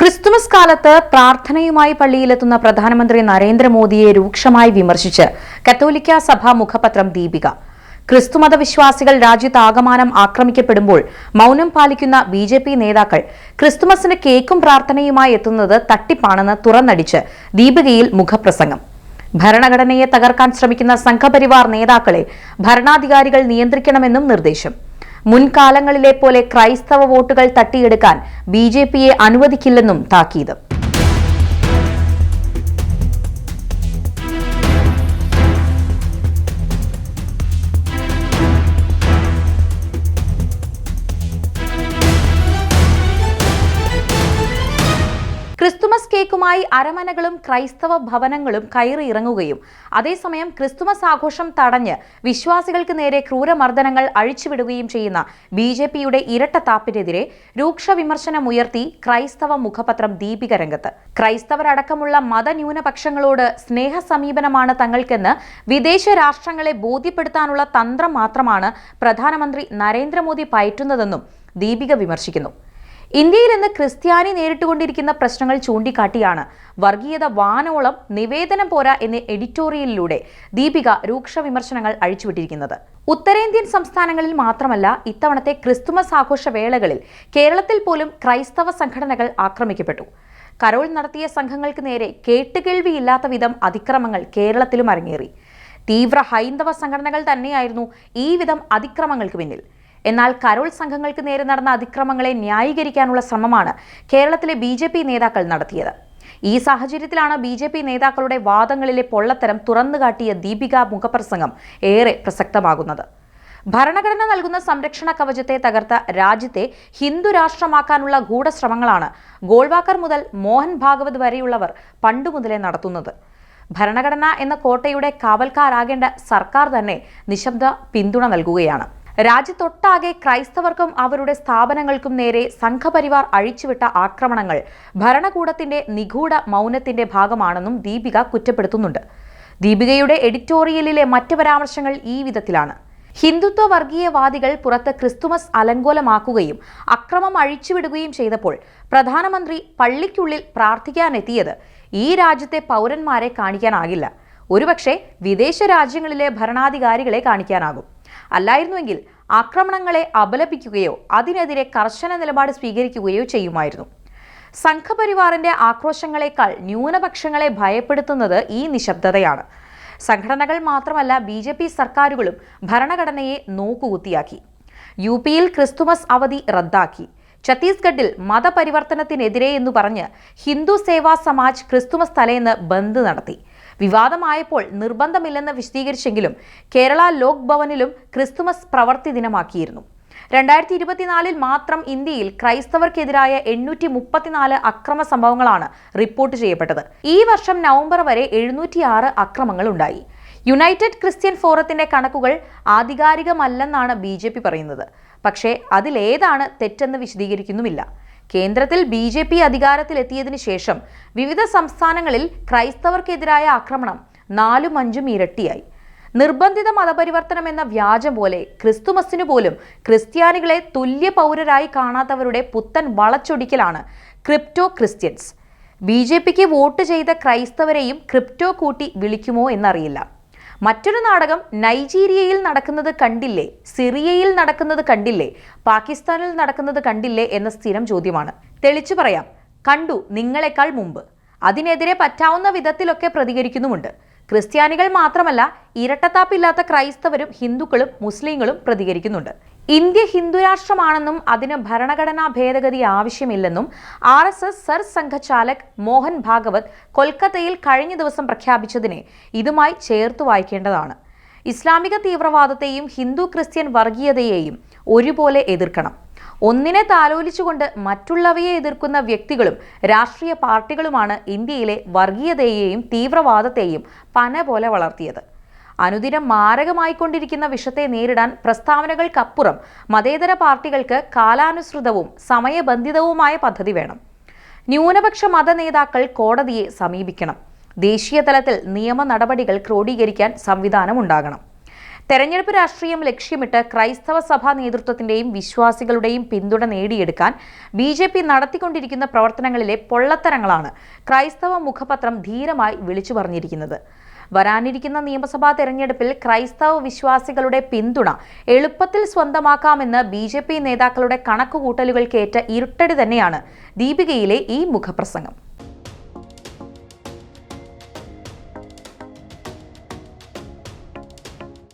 Christmas കാലത്ത് പ്രാർത്ഥനയുമായി പള്ളിയിലെത്തുന്ന പ്രധാനമന്ത്രി നരേന്ദ്രമോദിയെ രൂക്ഷമായി വിമർശിച്ച് കത്തോലിക്ക സഭ മുഖപത്രം ദീപിക. ക്രിസ്തുമത വിശ്വാസികൾ രാജ്യത്താകമാനം ആക്രമിക്കപ്പെടുമ്പോൾ മൗനം പാലിക്കുന്ന ബി ജെ പി നേതാക്കൾ ക്രിസ്തുമസിന് കേക്കും പ്രാർത്ഥനയുമായി എത്തുന്നത് തട്ടിപ്പാണെന്ന് തുറന്നടിച്ച് ദീപികയിൽ മുഖപ്രസംഗം. ഭരണഘടനയെ തകർക്കാൻ ശ്രമിക്കുന്ന സംഘപരിവാർ നേതാക്കളെ ഭരണാധികാരികൾ നിയന്ത്രിക്കണമെന്നും നിർദ്ദേശം. മുൻകാലങ്ങളിലെ പോലെ ക്രൈസ്തവ വോട്ടുകൾ തട്ടിയെടുക്കാൻ ബി ജെ പിയെ അനുവദിക്കില്ലെന്നും താക്കീത്. കേക്കുമായി അരമനകളും ക്രൈസ്തവ ഭവനങ്ങളും കയറി ഇറങ്ങുകയും അതേസമയം ക്രിസ്തുമസ് ആഘോഷം തടഞ്ഞ് വിശ്വാസികൾക്ക് നേരെ ക്രൂരമർദ്ദനങ്ങൾ അഴിച്ചുവിടുകയും ചെയ്യുന്ന ബി ജെ പിയുടെ ഇരട്ടത്താപ്പിനെതിരെ രൂക്ഷ വിമർശനമുയർത്തി ക്രൈസ്തവ മുഖപത്രം ദീപിക രംഗത്ത്. ക്രൈസ്തവരടക്കമുള്ള മതന്യൂനപക്ഷങ്ങളോട് സ്നേഹ സമീപനമാണ് തങ്ങൾക്കെന്ന് വിദേശ രാഷ്ട്രങ്ങളെ ബോധ്യപ്പെടുത്താനുള്ള തന്ത്രം മാത്രമാണ് പ്രധാനമന്ത്രി നരേന്ദ്രമോദി പയറ്റുന്നതെന്നും ദീപിക വിമർശിക്കുന്നു. ഇന്ത്യയിൽ ഇന്ന് ക്രിസ്ത്യാനി നേരിട്ടുകൊണ്ടിരിക്കുന്ന പ്രശ്നങ്ങൾ ചൂണ്ടിക്കാട്ടിയാണ്. വർഗീയത വാനോളം നിവേദനം പോരാ എന്ന എഡിറ്റോറിയലിലൂടെ ദീപിക രൂക്ഷ വിമർശനങ്ങൾ അഴിച്ചുവിട്ടിരിക്കുന്നത്. ഉത്തരേന്ത്യൻ സംസ്ഥാനങ്ങളിൽ മാത്രമല്ല ഇത്തവണത്തെ ക്രിസ്തുമസ് ആഘോഷ വേളകളിൽ കേരളത്തിൽ പോലും ക്രൈസ്തവ സംഘടനകൾ ആക്രമിക്കപ്പെട്ടു. കരോൾ നടത്തിയ സംഘങ്ങൾക്ക് നേരെ കേട്ടുകേൾവിയില്ലാത്ത വിധം അതിക്രമങ്ങൾ കേരളത്തിലും അരങ്ങേറി. തീവ്ര ഹൈന്ദവ സംഘടനകൾ തന്നെയായിരുന്നു ഈ വിധം അതിക്രമങ്ങൾക്ക് പിന്നിൽ. എന്നാൽ കരോൾ സംഘങ്ങൾക്ക് നേരെ നടന്ന അതിക്രമങ്ങളെ ന്യായീകരിക്കാനുള്ള ശ്രമമാണ് കേരളത്തിലെ ബി നേതാക്കൾ നടത്തിയത്. ഈ സാഹചര്യത്തിലാണ് ബി ജെ പി നേതാക്കളുടെ വാദങ്ങളിലെ പൊള്ളത്തരം തുറന്നുകാട്ടിയ ദീപിക മുഖപ്രസംഗം ഏറെ പ്രസക്തമാകുന്നത്. ഭരണഘടന നൽകുന്ന സംരക്ഷണ കവചത്തെ തകർത്ത രാജ്യത്തെ ഹിന്ദു രാഷ്ട്രമാക്കാനുള്ള ഗൂഢശ്രമങ്ങളാണ് ഗോൾവാക്കർ മുതൽ മോഹൻ ഭാഗവത് വരെയുള്ളവർ പണ്ടുമുതലേ നടത്തുന്നത്. ഭരണഘടന എന്ന കോട്ടയുടെ കാവൽക്കാരാകേണ്ട സർക്കാർ തന്നെ നിശബ്ദ പിന്തുണ നൽകുകയാണ്. രാജ്യത്തൊട്ടാകെ ക്രൈസ്തവർക്കും അവരുടെ സ്ഥാപനങ്ങൾക്കും നേരെ സംഘപരിവാർ അഴിച്ചുവിട്ട ആക്രമണങ്ങൾ ഭരണകൂടത്തിന്റെ നിഗൂഢ മൗനത്തിന്റെ ഭാഗമാണെന്നും ദീപിക കുറ്റപ്പെടുത്തുന്നുണ്ട്. ദീപികയുടെ എഡിറ്റോറിയലിലെ മറ്റ് പരാമർശങ്ങൾ ഈ വിധത്തിലാണ്. ഹിന്ദുത്വ വർഗീയവാദികൾ പുറത്ത് ക്രിസ്തുമസ് അലങ്കോലമാക്കുകയും അക്രമം അഴിച്ചുവിടുകയും ചെയ്തപ്പോൾ പ്രധാനമന്ത്രി പള്ളിക്കുള്ളിൽ പ്രാർത്ഥിക്കാനെത്തിയത് ഈ രാജ്യത്തെ പൗരന്മാരെ കാണിക്കാനാകില്ല. ഒരുപക്ഷെ വിദേശ രാജ്യങ്ങളിലെ ഭരണാധികാരികളെ കാണിക്കാനാകും. അല്ലായിരുന്നുവെങ്കിൽ ആക്രമണങ്ങളെ അപലപിക്കുകയോ അതിനെതിരെ കർശന നിലപാട് സ്വീകരിക്കുകയോ ചെയ്യുമായിരുന്നു. സംഘപരിവാറിന്റെ ആക്രോശങ്ങളെക്കാൾ ന്യൂനപക്ഷങ്ങളെ ഭയപ്പെടുത്തുന്നത് ഈ നിശബ്ദതയാണ്. സംഘടനകൾ മാത്രമല്ല ബി ജെ പി സർക്കാരുകളും ഭരണഘടനയെ നോക്കുകുത്തിയാക്കി. യു പിയിൽ ക്രിസ്തുമസ് അവധി റദ്ദാക്കി. ഛത്തീസ്ഗഡിൽ മതപരിവർത്തനത്തിനെതിരെ എന്ന് പറഞ്ഞ് ഹിന്ദു സേവാ സമാജ് ക്രിസ്തുമസ് തലേന്ന് ബന്ദ് നടത്തി. വിവാദമായപ്പോൾ നിർബന്ധമില്ലെന്ന് വിശദീകരിച്ചെങ്കിലും കേരള ലോക് ഭവനിലും ക്രിസ്തുമസ് പ്രവർത്തി ദിനമാക്കിയിരുന്നു. രണ്ടായിരത്തി ഇരുപത്തിനാലിൽ മാത്രം ഇന്ത്യയിൽ ക്രൈസ്തവർക്കെതിരായ എണ്ണൂറ്റി മുപ്പത്തിനാല് അക്രമ സംഭവങ്ങളാണ് റിപ്പോർട്ട് ചെയ്യപ്പെട്ടത്. ഈ വർഷം നവംബർ വരെ എഴുന്നൂറ്റിയാറ് അക്രമങ്ങൾ ഉണ്ടായി. യുണൈറ്റഡ് ക്രിസ്ത്യൻ ഫോറത്തിന്റെ കണക്കുകൾ ആധികാരികമല്ലെന്നാണ് ബി ജെ പി പറയുന്നത്. പക്ഷേ അതിലേതാണ് തെറ്റെന്ന് വിശദീകരിക്കുന്നുമില്ല. കേന്ദ്രത്തിൽ ബി ജെ പി അധികാരത്തിലെത്തിയതിനു ശേഷം വിവിധ സംസ്ഥാനങ്ങളിൽ ക്രൈസ്തവർക്കെതിരായ ആക്രമണം നാലും അഞ്ചും ഇരട്ടിയായി. നിർബന്ധിത മതപരിവർത്തനം എന്ന വ്യാജം പോലെ ക്രിസ്തുമസിനു പോലും ക്രിസ്ത്യാനികളെ തുല്യ പൗരരായി കാണാത്തവരുടെ പുത്തൻ വളച്ചൊടിക്കലാണ് ക്രിപ്റ്റോ ക്രിസ്ത്യൻസ്. ബി ജെ പിക്ക് വോട്ട് ചെയ്ത ക്രൈസ്തവരെയും ക്രിപ്റ്റോ കൂട്ടി വിളിക്കുമോ എന്നറിയില്ല. മറ്റൊരു നാടകം നൈജീരിയയിൽ നടക്കുന്നത് കണ്ടില്ലേ? സിറിയയിൽ നടക്കുന്നത് കണ്ടില്ലേ? പാകിസ്ഥാനിൽ നടക്കുന്നത് കണ്ടില്ലേ എന്ന സ്ഥിരം ചോദ്യമാണ്. തെളിച്ചു പറയാം. കണ്ടു നിങ്ങളെക്കാൾ മുമ്പ്. അതിനെതിരെ പറ്റാവുന്ന വിധത്തിലൊക്കെ പ്രതികരിക്കുന്നുമുണ്ട്. ക്രിസ്ത്യാനികൾ മാത്രമല്ല ഇരട്ടത്താപ്പില്ലാത്ത ക്രൈസ്തവരും ഹിന്ദുക്കളും മുസ്ലിങ്ങളും പ്രതികരിക്കുന്നുണ്ട്. ഇന്ത്യ ഹിന്ദുരാഷ്ട്രമാണെന്നും അതിന് ഭരണഘടനാ ഭേദഗതി ആവശ്യമില്ലെന്നും R S S Sar Sanghchalak Mohan Bhagwat കൊൽക്കത്തയിൽ കഴിഞ്ഞ ദിവസം പ്രഖ്യാപിച്ചതിനെ ഇതുമായി ചേർത്തു വായിക്കേണ്ടതാണ്. ഇസ്ലാമിക തീവ്രവാദത്തെയും ഹിന്ദു ക്രിസ്ത്യൻ വർഗീയതയെയും ഒരുപോലെ എതിർക്കണം. ഒന്നിനെ താലോലിച്ചുകൊണ്ട് മറ്റുള്ളവയെ എതിർക്കുന്ന വ്യക്തികളും രാഷ്ട്രീയ പാർട്ടികളുമാണ് ഇന്ത്യയിലെ വർഗീയതയെയും തീവ്രവാദത്തെയും പന പോലെ വളർത്തിയത്. അനുദിനം മാരകമായിക്കൊണ്ടിരിക്കുന്ന വിഷത്തെ നേരിടാൻ പ്രസ്താവനകൾക്കപ്പുറം മതേതര പാർട്ടികൾക്ക് കാലാനുസൃതവും സമയബന്ധിതവുമായ പദ്ധതി വേണം. ന്യൂനപക്ഷ മത നേതാക്കൾ കോടതിയെ സമീപിക്കണം. ദേശീയ തലത്തിൽ നിയമ നടപടികൾ ക്രോഡീകരിക്കാൻ സംവിധാനം ഉണ്ടാകണം തെരഞ്ഞെടുപ്പ് രാഷ്ട്രീയം ലക്ഷ്യമിട്ട് ക്രൈസ്തവ സഭാ നേതൃത്വത്തിന്റെയും വിശ്വാസികളുടെയും പിന്തുണ നേടിയെടുക്കാൻ ബി ജെ പി നടത്തിക്കൊണ്ടിരിക്കുന്ന പ്രവർത്തനങ്ങളിലെ പൊള്ളത്തരങ്ങളാണ് ക്രൈസ്തവ മുഖപത്രം ധീരമായി വിളിച്ചു പറഞ്ഞിരിക്കുന്നത് വരാനിരിക്കുന്ന നിയമസഭാ തെരഞ്ഞെടുപ്പിൽ ക്രൈസ്തവ വിശ്വാസികളുടെ പിന്തുണ എളുപ്പത്തിൽ സ്വന്തമാക്കാമെന്ന് ബി ജെ പി നേതാക്കളുടെ കണക്കുകൂട്ടലുകൾക്കേറ്റ ഇരുട്ടടി തന്നെയാണ് ദീപികയിലെ ഈ മുഖപ്രസംഗം.